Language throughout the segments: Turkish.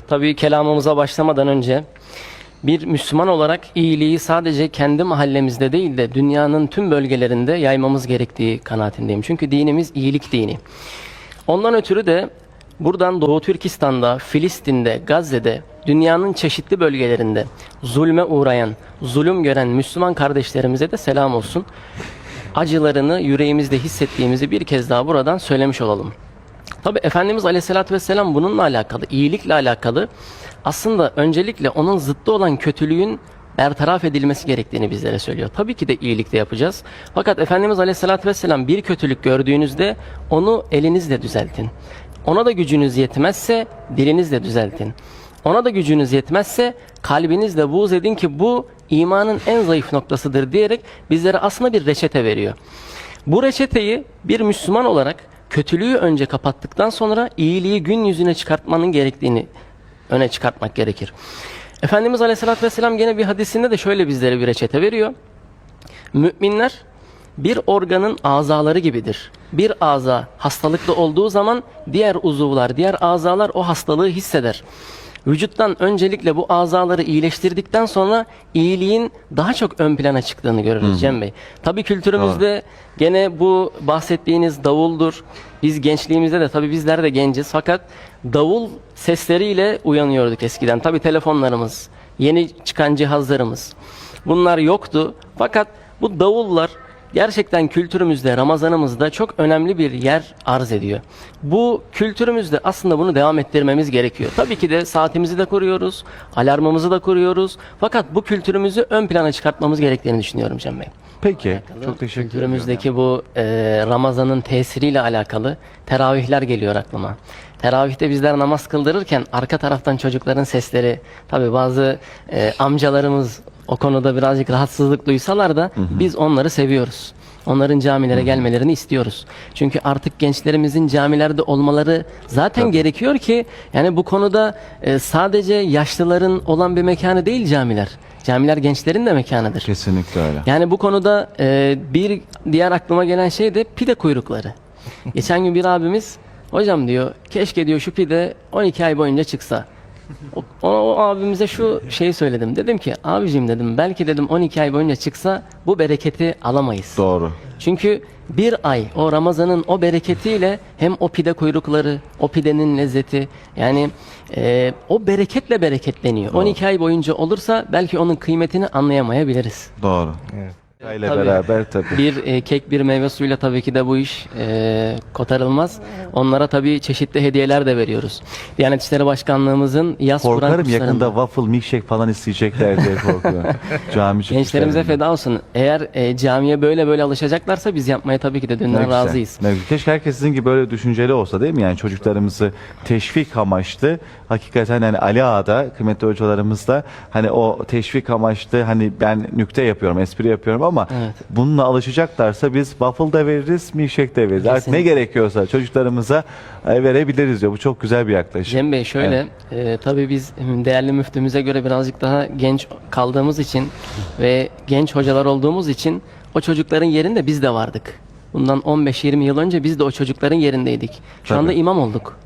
Tabii kelamımıza başlamadan önce bir Müslüman olarak iyiliği sadece kendi mahallemizde değil de dünyanın tüm bölgelerinde yaymamız gerektiği kanaatindeyim. Çünkü dinimiz iyilik dini. Ondan ötürü de buradan Doğu Türkistan'da, Filistin'de, Gazze'de, dünyanın çeşitli bölgelerinde zulme uğrayan, zulüm gören Müslüman kardeşlerimize de selam olsun. Acılarını yüreğimizde hissettiğimizi bir kez daha buradan söylemiş olalım. Tabi Efendimiz Aleyhisselatü Vesselam bununla alakalı, iyilikle alakalı aslında öncelikle onun zıttı olan kötülüğün bertaraf edilmesi gerektiğini bizlere söylüyor. Tabii ki de iyilik de yapacağız. Fakat Efendimiz Aleyhisselatü Vesselam bir kötülük gördüğünüzde onu elinizle düzeltin. Ona da gücünüz yetmezse dilinizle düzeltin. Ona da gücünüz yetmezse kalbinizle buğz edin ki bu imanın en zayıf noktasıdır diyerek bizlere aslında bir reçete veriyor. Bu reçeteyi bir Müslüman olarak kötülüğü önce kapattıktan sonra iyiliği gün yüzüne çıkartmanın gerektiğini öne çıkartmak gerekir. Efendimiz Aleyhisselatü Vesselam gene bir hadisinde de şöyle bizlere bir reçete veriyor. Müminler bir organın azaları gibidir. Bir aza hastalıklı olduğu zaman diğer uzuvlar, diğer azalar o hastalığı hisseder. Vücuttan öncelikle bu azaları iyileştirdikten sonra iyiliğin daha çok ön plana çıktığını görürüz Cem Bey. Tabii kültürümüzde gene bu bahsettiğiniz davuldur. Biz gençliğimizde de tabii bizler de genciz fakat davul sesleriyle uyanıyorduk eskiden. Tabii telefonlarımız, yeni çıkan cihazlarımız bunlar yoktu. Fakat bu davullar gerçekten kültürümüzde, Ramazanımızda çok önemli bir yer arz ediyor. Bu kültürümüzde aslında bunu devam ettirmemiz gerekiyor. Tabii ki de saatimizi de kuruyoruz, alarmımızı da kuruyoruz. Fakat bu kültürümüzü ön plana çıkartmamız gerektiğini düşünüyorum Cem Bey. Peki. Çok teşekkür ederim. Kültürümüzdeki bu e, Ramazan'ın tesiriyle alakalı teravihler geliyor aklıma. Teravihte bizler namaz kıldırırken arka taraftan çocukların sesleri, tabi bazı e, amcalarımız o konuda birazcık rahatsızlık duysalar da biz onları seviyoruz. Onların camilere gelmelerini istiyoruz. Çünkü artık gençlerimizin camilerde olmaları zaten gerekiyor ki yani bu konuda e, sadece yaşlıların olan bir mekanı değil camiler. Camiler gençlerin de mekanıdır. Kesinlikle öyle. Yani bu konuda e, bir diğer aklıma gelen şey de pide kuyrukları. Geçen gün bir abimiz hocam diyor keşke diyor şu pide 12 ay boyunca çıksa. O, o, o abimize şu şeyi söyledim. Dedim ki abicim dedim belki dedim 12 ay boyunca çıksa bu bereketi alamayız. Doğru. Çünkü bir ay o Ramazan'ın o bereketiyle hem o pide kuyrukları, o pidenin lezzeti yani e, o bereketle bereketleniyor. 12 ay boyunca olursa belki onun kıymetini anlayamayabiliriz. Doğru. Ile Tabii. beraber tabii. Bir e, kek bir meyve suyuyla tabii ki de bu iş e, kotarılmaz. Onlara tabii çeşitli hediyeler de veriyoruz. Diyanet İşleri Başkanlığımızın yaz Kur'an Korkarım kurslarında- yakında waffle milkshake falan isteyecekler diye korkuyorum. Cami çıkışlarında. Gençlerimize feda olsun. Eğer e, camiye böyle böyle alışacaklarsa biz yapmaya tabii ki de Ne dünden güzel, razıyız. ne güzel. Keşke herkes sizin gibi böyle düşünceli olsa değil mi? Yani çocuklarımızı teşvik amaçlı hakikaten hani Ali Ağa'da kıymetli hocalarımız da hani o teşvik amaçlı hani ben nükte yapıyorum, espri yapıyorum ama Evet. bununla alışacaklarsa biz waffle da veririz, milkshake de veririz. Artık ne gerekiyorsa çocuklarımıza e, verebiliriz diyor. Bu çok güzel bir yaklaşım. Cem Bey şöyle, e, tabii biz değerli müftümüze göre birazcık daha genç kaldığımız için ve genç hocalar olduğumuz için o çocukların yerinde biz de vardık. Bundan 15-20 yıl önce biz de o çocukların yerindeydik. Şu Tabii. anda imam olduk.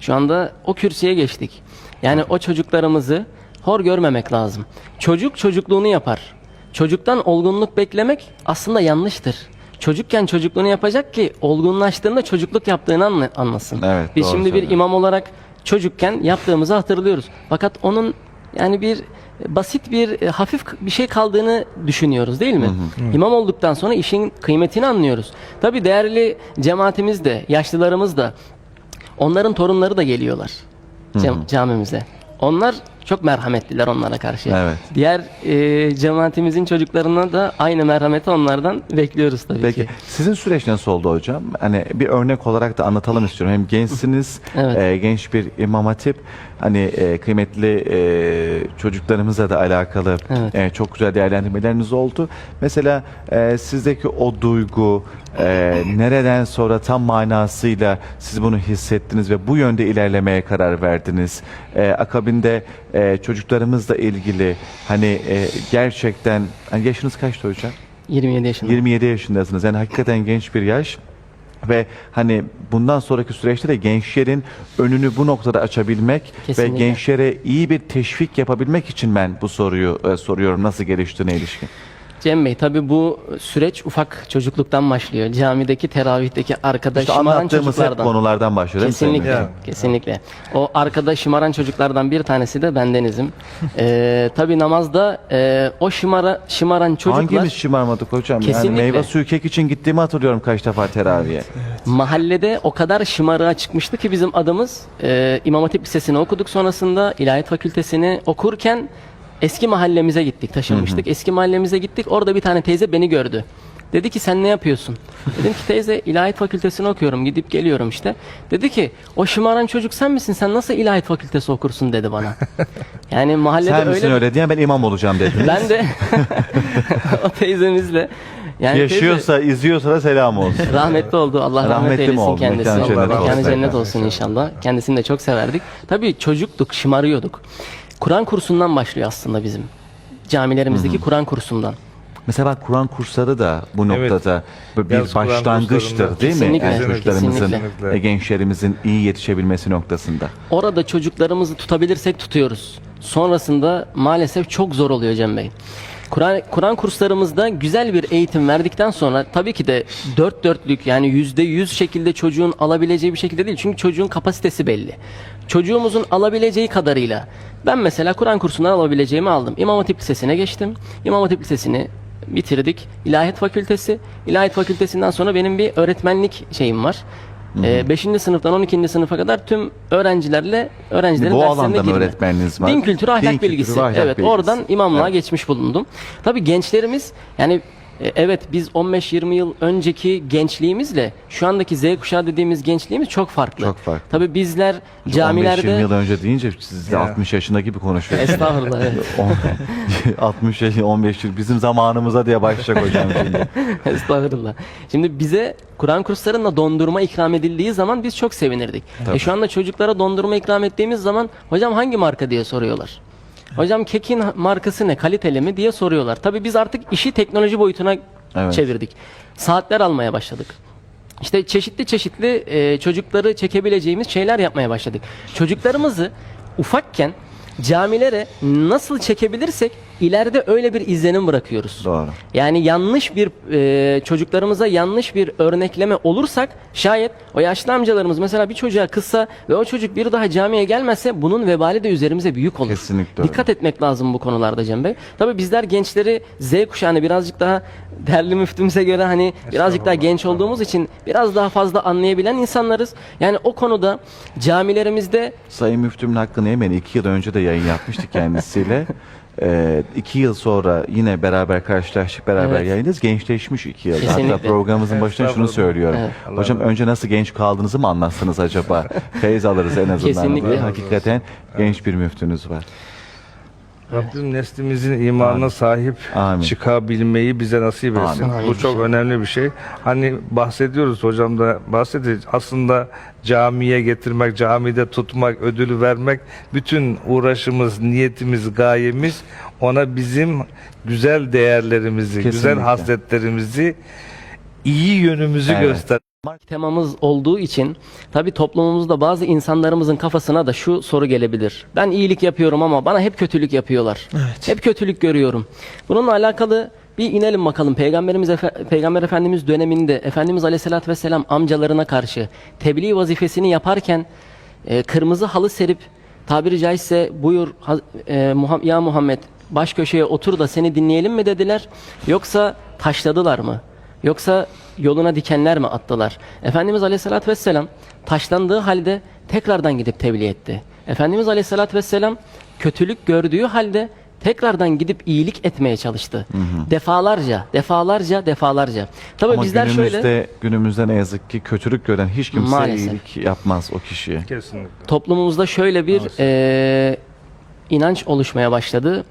Şu anda o kürsüye geçtik. Yani o çocuklarımızı hor görmemek lazım. Çocuk çocukluğunu yapar. Çocuktan olgunluk beklemek aslında yanlıştır. Çocukken çocukluğunu yapacak ki olgunlaştığında çocukluk yaptığını anla- anlasın. Evet, Biz doğru şimdi bir imam olarak çocukken yaptığımızı hatırlıyoruz. Fakat onun yani bir basit bir e, hafif bir şey kaldığını düşünüyoruz değil mi? İmam olduktan sonra işin kıymetini anlıyoruz. Tabi değerli cemaatimiz de, yaşlılarımız da onların torunları da geliyorlar cam- camimize. Onlar çok merhametliler onlara karşı. Evet. Diğer e, cemaatimizin çocuklarına da aynı merhameti onlardan bekliyoruz tabii Peki ki. sizin süreç nasıl oldu hocam? Hani bir örnek olarak da anlatalım istiyorum. Hem gençsiniz, Evet. e, genç bir imam hatip. Hani e, kıymetli e, çocuklarımızla da alakalı Evet. e, çok güzel değerlendirmeleriniz oldu. Mesela e, sizdeki o duygu e, nereden sonra tam manasıyla siz bunu hissettiniz ve bu yönde ilerlemeye karar verdiniz. E, akabinde e, çocuklarımızla ilgili hani e, gerçekten hani yaşınız kaçtı hocam? 27 yaşında. 27 yaşındasınız. Yani hakikaten genç bir yaş. Ve hani bundan sonraki süreçte de gençlerin önünü bu noktada açabilmek Kesinlikle. ve gençlere iyi bir teşvik yapabilmek için ben bu soruyu e, soruyorum nasıl geliştiğine ilişkin. Cem Bey tabi bu süreç ufak çocukluktan başlıyor. Camideki teravihteki arkada İşte şımaran anlattığımız hep çocuklardan. konulardan başlıyor. değil mi Sayın Kesinlikle, Hocam? Kesinlikle. O arkada şımaran çocuklardan bir tanesi de bendenizim. ee, tabii namazda e, o şımara, şımaran çocuklar Hangimiz şımarmadık hocam? Kesinlikle. Yani meyve suyu kek için gittiğimi hatırlıyorum kaç defa teraviye. mahallede o kadar şımarığa çıkmıştı ki bizim adımız e, İmam Hatip Lisesi'ni okuduk sonrasında İlahiyat Fakültesini okurken eski mahallemize gittik taşınmıştık. Eski mahallemize gittik orada bir tane teyze beni gördü. Dedi ki sen ne yapıyorsun? Dedim ki teyze İlahiyat Fakültesini okuyorum gidip geliyorum işte. Dedi ki o şımaran çocuk sen misin sen nasıl İlahiyat Fakültesi okursun dedi bana. Yani mahallede Sen misin öyle öyle diyen ben imam olacağım dedim. ben de o teyzemizle yani teyze- Yaşıyorsa, izliyorsa da selam olsun. Rahmetli oldu. Allah rahmet Rahmetli eylesin oldu? kendisi. Mekanı cennet Mekanı olsun. cennet olsun inşallah. Kendisini de çok severdik. Tabii çocuktuk, şımarıyorduk. Kur'an kursundan başlıyor aslında bizim. Camilerimizdeki Kur'an kursundan. Mesela Kur'an kursları da bu Evet. noktada bir Yaz Kur'an başlangıçtır kurslarında. değil mi? Kesinlikle, Yani çocuklarımızın, kesinlikle. e, gençlerimizin iyi yetişebilmesi noktasında. Orada çocuklarımızı tutabilirsek tutuyoruz. Sonrasında maalesef çok zor oluyor Cem Bey. Kur'an Kur'an kurslarımızda güzel bir eğitim verdikten sonra tabii ki de dört dörtlük yani yüzde yüz şekilde çocuğun alabileceği bir şekilde değil. Çünkü çocuğun kapasitesi belli. Çocuğumuzun alabileceği kadarıyla ben mesela Kur'an kursundan alabileceğimi aldım. İmam Hatip Lisesi'ne geçtim. İmam Hatip Lisesi'ni bitirdik. İlahiyat Fakültesi. İlahiyat Fakültesinden sonra benim bir öğretmenlik şeyim var. 5. sınıftan 12. sınıfa kadar tüm öğrencilerle öğrencilerin Bu derslerine alanda mı girme. öğretmeniniz var? Din kültürü ahlak Din kültürü bilgisi. ve ahlak evet, bilgisi. oradan imamlığa geçmiş bulundum. Tabii gençlerimiz yani evet biz 15-20 yıl önceki gençliğimizle şu andaki Z kuşağı dediğimiz gençliğimiz çok farklı. Çok farklı. Tabii bizler 15-20 camilerde yıl önce deyince siz de Ya. 60 yaşında gibi konuşuyorsunuz. Estağfurullah evet. 60 yaş, 15 yıl bizim zamanımıza diye başlayacak hocam şimdi. Estağfurullah. Şimdi bize Kur'an kurslarında dondurma ikram edildiği zaman biz çok sevinirdik. E şu anda çocuklara dondurma ikram ettiğimiz zaman hocam hangi marka diye soruyorlar. Hocam kekin markası ne, kaliteli mi diye soruyorlar. Tabii biz artık işi teknoloji boyutuna Evet. çevirdik. Saatler almaya başladık. İşte çeşitli çeşitli e, çocukları çekebileceğimiz şeyler yapmaya başladık. Çocuklarımızı ufakken camilere nasıl çekebilirsek ileride öyle bir izlenim bırakıyoruz. Doğru. Yani yanlış bir e, çocuklarımıza yanlış bir örnekleme olursak şayet o yaşlı amcalarımız mesela bir çocuğa kızsa ve o çocuk bir daha camiye gelmezse bunun vebali de üzerimize büyük olur. Kesinlikle öyle. Dikkat etmek lazım bu konularda Cem Bey. Tabii bizler gençleri Z kuşağını birazcık daha değerli müftümüze göre hani birazcık daha genç olduğumuz için biraz daha fazla anlayabilen insanlarız. Yani o konuda camilerimizde Sayın Müftümün hakkını yemeyin. İki yıl önce de yayın yapmıştık kendisiyle. Ee, iki yıl sonra yine beraber karşılaştık, beraber Evet. yayınız. Gençleşmiş iki yıl. Kesinlikle. Hatta programımızın başında şunu Estağfurullah. söylüyorum. Evet. Hocam önce nasıl genç kaldığınızı mı anlatsınız acaba? Feyz alırız en azından. Kesinlikle. Hakikaten genç bir müftünüz var. Rabbim neslimizin imanına sahip Amin. çıkabilmeyi bize nasip etsin. Amin. Bu çok önemli bir şey. Hani bahsediyoruz hocam da bahsediyor. Aslında camiye getirmek, camide tutmak, ödülü vermek bütün uğraşımız, niyetimiz, gayemiz ona bizim güzel değerlerimizi, güzel Kesinlikle. hasletlerimizi, iyi yönümüzü Evet. göster. Temamız olduğu için tabi toplumumuzda bazı insanlarımızın kafasına da şu soru gelebilir. Ben iyilik yapıyorum ama bana hep kötülük yapıyorlar. Hep kötülük görüyorum. Bununla alakalı bir inelim bakalım. Peygamberimiz Efe- Peygamber Efendimiz döneminde Efendimiz Aleyhisselatü Vesselam amcalarına karşı tebliğ vazifesini yaparken e, kırmızı halı serip tabiri caizse buyur e, ya Muhammed baş köşeye otur da seni dinleyelim mi dediler yoksa taşladılar mı? Yoksa yoluna dikenler mi attılar? Efendimiz Aleyhisselatü Vesselam taşlandığı halde tekrardan gidip tebliğ etti. Efendimiz Aleyhisselatü Vesselam kötülük gördüğü halde tekrardan gidip iyilik etmeye çalıştı. Defalarca, defalarca, defalarca. Tabii Ama bizler günümüzde, şöyle günümüzde ne yazık ki kötülük gören hiç kimse Maalesef. iyilik yapmaz o kişiye. Kesinlikle. toplumumuzda şöyle bir eee, inanç oluşmaya başladı.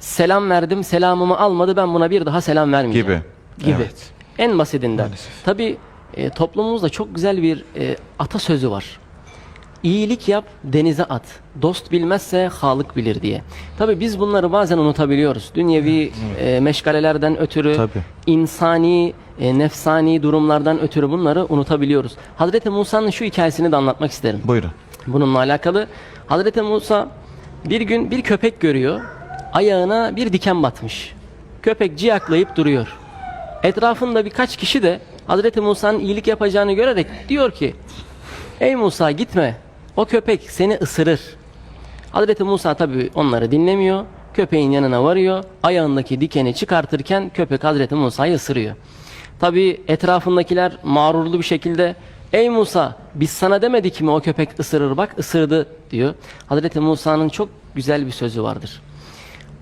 Selam verdim, selamımı almadı, ben buna bir daha selam vermeyeceğim. Gibi. Gibi. Evet. En basitinden. Tabii e, toplumumuzda çok güzel bir e, atasözü var. İyilik yap, denize at. Dost bilmezse halık bilir diye. Tabii biz bunları bazen unutabiliyoruz. Dünyevi e, meşgalelerden ötürü, Tabii. insani e, nefsani durumlardan ötürü bunları unutabiliyoruz. Hazreti Musa'nın şu hikayesini de anlatmak isterim. Buyurun. Bununla alakalı Hazreti Musa bir gün bir köpek görüyor. Ayağına bir diken batmış. Köpek ciyaklayıp duruyor. Etrafında birkaç kişi de Hazreti Musa'nın iyilik yapacağını görerek diyor ki Ey Musa gitme. O köpek seni ısırır. Hazreti Musa tabi onları dinlemiyor. Köpeğin yanına varıyor. Ayağındaki dikeni çıkartırken köpek Hazreti Musa'yı ısırıyor. Tabi etrafındakiler mağrurlu bir şekilde Ey Musa biz sana demedik mi o köpek ısırır bak ısırdı diyor. Hazreti Musa'nın çok güzel bir sözü vardır.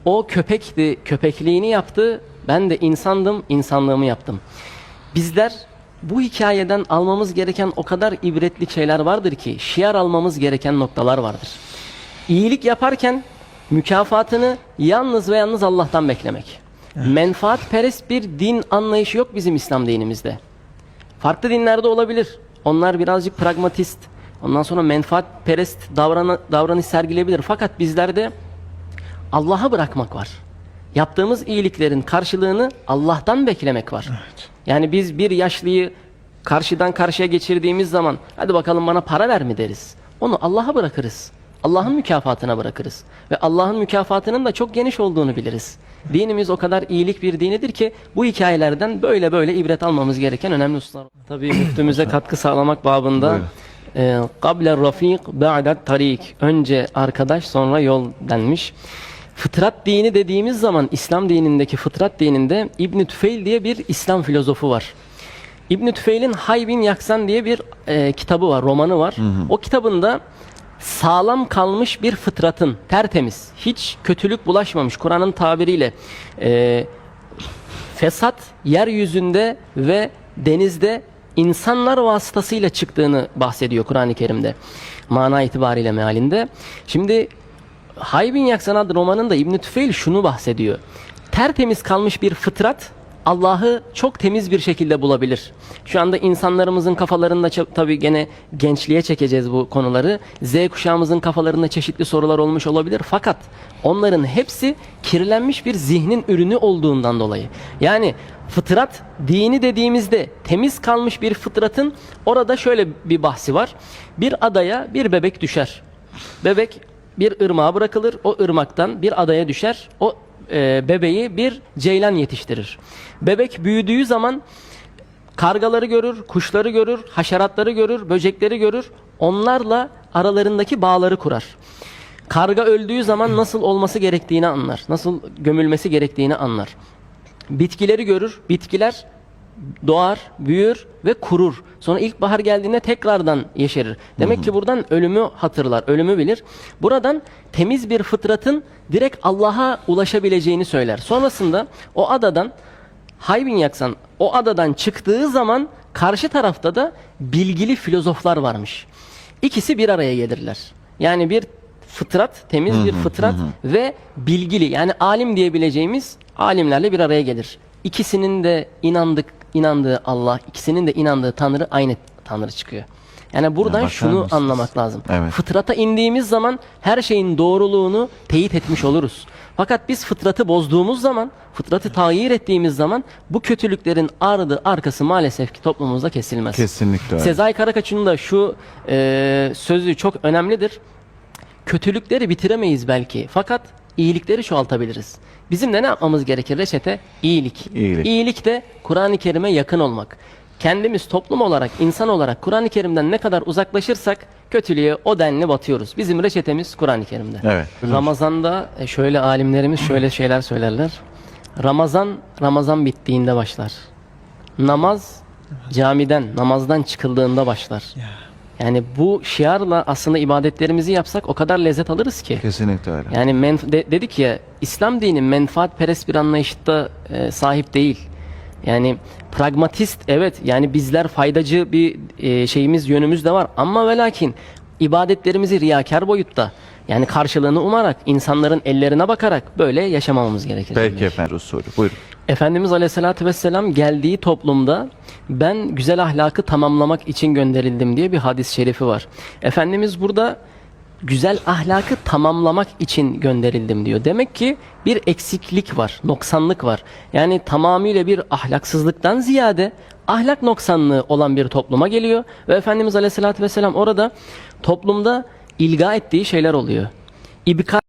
O köpekti, köpekliğini yaptı. Ben de insandım, insanlığımı yaptım. Bizler bu hikayeden almamız gereken o kadar ibretli şeyler vardır ki şiar almamız gereken noktalar vardır. İyilik yaparken mükafatını yalnız ve yalnız Allah'tan beklemek. Menfaatperest bir din anlayışı yok bizim İslam dinimizde. Farklı dinlerde olabilir. Onlar birazcık pragmatist. Ondan sonra menfaatperest davranış sergileyebilir. Fakat bizlerde Allah'a bırakmak var. Yaptığımız iyiliklerin karşılığını Allah'tan beklemek var. Yani biz bir yaşlıyı karşıdan karşıya geçirdiğimiz zaman hadi bakalım bana para ver mi deriz. Onu Allah'a bırakırız. Allah'ın mükafatına bırakırız. Ve Allah'ın mükafatının da çok geniş olduğunu biliriz. Dinimiz o kadar iyilik bir dinidir ki bu hikayelerden böyle böyle ibret almamız gereken önemli hususlar. Tabii müftümüze katkı sağlamak babında e, Qabler rafik ba'det tarik. Önce arkadaş sonra yol denmiş. Fıtrat dini dediğimiz zaman İslam dinindeki fıtrat dininde İbn Tüfeil diye bir İslam filozofu var. İbn Tüfeil'in Haybin Yaksan diye bir e, kitabı var, romanı var. O kitabında sağlam kalmış bir fıtratın, tertemiz, hiç kötülük bulaşmamış Kur'an'ın tabiriyle e, fesat yeryüzünde ve denizde insanlar vasıtasıyla çıktığını bahsediyor Kur'an-ı Kerim'de. Mana itibariyle mealinde. Şimdi Haybin Yaksan adlı romanında İbn Tüfeil şunu bahsediyor. Tertemiz kalmış bir fıtrat Allah'ı çok temiz bir şekilde bulabilir. Şu anda insanlarımızın kafalarında tabii gene gençliğe çekeceğiz bu konuları. Z kuşağımızın kafalarında çeşitli sorular olmuş olabilir. Fakat onların hepsi kirlenmiş bir zihnin ürünü olduğundan dolayı. Yani fıtrat dini dediğimizde temiz kalmış bir fıtratın orada şöyle bir bahsi var. Bir adaya bir bebek düşer. Bebek bir ırmağa bırakılır. O ırmaktan bir adaya düşer. O e, bebeği bir ceylan yetiştirir. Bebek büyüdüğü zaman kargaları görür, kuşları görür, haşeratları görür, böcekleri görür. Onlarla aralarındaki bağları kurar. Karga öldüğü zaman nasıl olması gerektiğini anlar. Nasıl gömülmesi gerektiğini anlar. Bitkileri görür. Bitkiler doğar, büyür ve kurur. Sonra ilkbahar geldiğinde tekrardan yeşerir. Demek ki buradan ölümü hatırlar, ölümü bilir. Buradan temiz bir fıtratın direkt Allah'a ulaşabileceğini söyler. Sonrasında o adadan Haybin Yaksan o adadan çıktığı zaman karşı tarafta da bilgili filozoflar varmış. İkisi bir araya gelirler. Yani bir fıtrat, temiz bir fıtrat ve bilgili yani alim diyebileceğimiz alimlerle bir araya gelir. İkisinin de inandık inandığı Allah, ikisinin de inandığı Tanrı aynı Tanrı çıkıyor. Yani buradan bakar şunu mısınız? anlamak lazım. Evet. Fıtrata indiğimiz zaman her şeyin doğruluğunu teyit etmiş oluruz. Fakat biz fıtratı bozduğumuz zaman, fıtratı tağyir ettiğimiz zaman bu kötülüklerin ardı arkası maalesef ki toplumumuzda kesilmez. Kesinlikle öyle. Sezai Karakaç'ın da şu e, sözü çok önemlidir. Kötülükleri bitiremeyiz belki fakat iyilikleri çoğaltabiliriz. Bizim de ne yapmamız gerekir reçete? İyilik. İyilik. İyilik de Kur'an-ı Kerim'e yakın olmak. Kendimiz toplum olarak, insan olarak Kur'an-ı Kerim'den ne kadar uzaklaşırsak kötülüğe o denli batıyoruz. Bizim reçetemiz Kur'an-ı Kerim'de. Evet. Ramazan'da e, şöyle alimlerimiz şöyle şeyler söylerler. Ramazan Ramazan bittiğinde başlar. Namaz camiden, namazdan çıkıldığında başlar. Yani bu şiarla aslında ibadetlerimizi yapsak o kadar lezzet alırız ki. Kesinlikle öyle. Yani menf- de- dedik ya İslam dini menfaatperest bir anlayışta e, sahip değil. Yani pragmatist evet yani bizler faydacı bir e, şeyimiz yönümüz de var ama ve lakin ibadetlerimizi riyakar boyutta yani karşılığını umarak insanların ellerine bakarak böyle yaşamamamız gerekir. Peki efendim usulü. Buyurun. Efendimiz Aleyhisselatü Vesselam geldiği toplumda ben güzel ahlakı tamamlamak için gönderildim diye bir hadis-i şerifi var. Efendimiz burada güzel ahlakı tamamlamak için gönderildim diyor. Demek ki bir eksiklik var, noksanlık var. Yani tamamıyla bir ahlaksızlıktan ziyade ahlak noksanlığı olan bir topluma geliyor ve Efendimiz Aleyhisselatü Vesselam orada toplumda ilga ettiği şeyler oluyor. İbka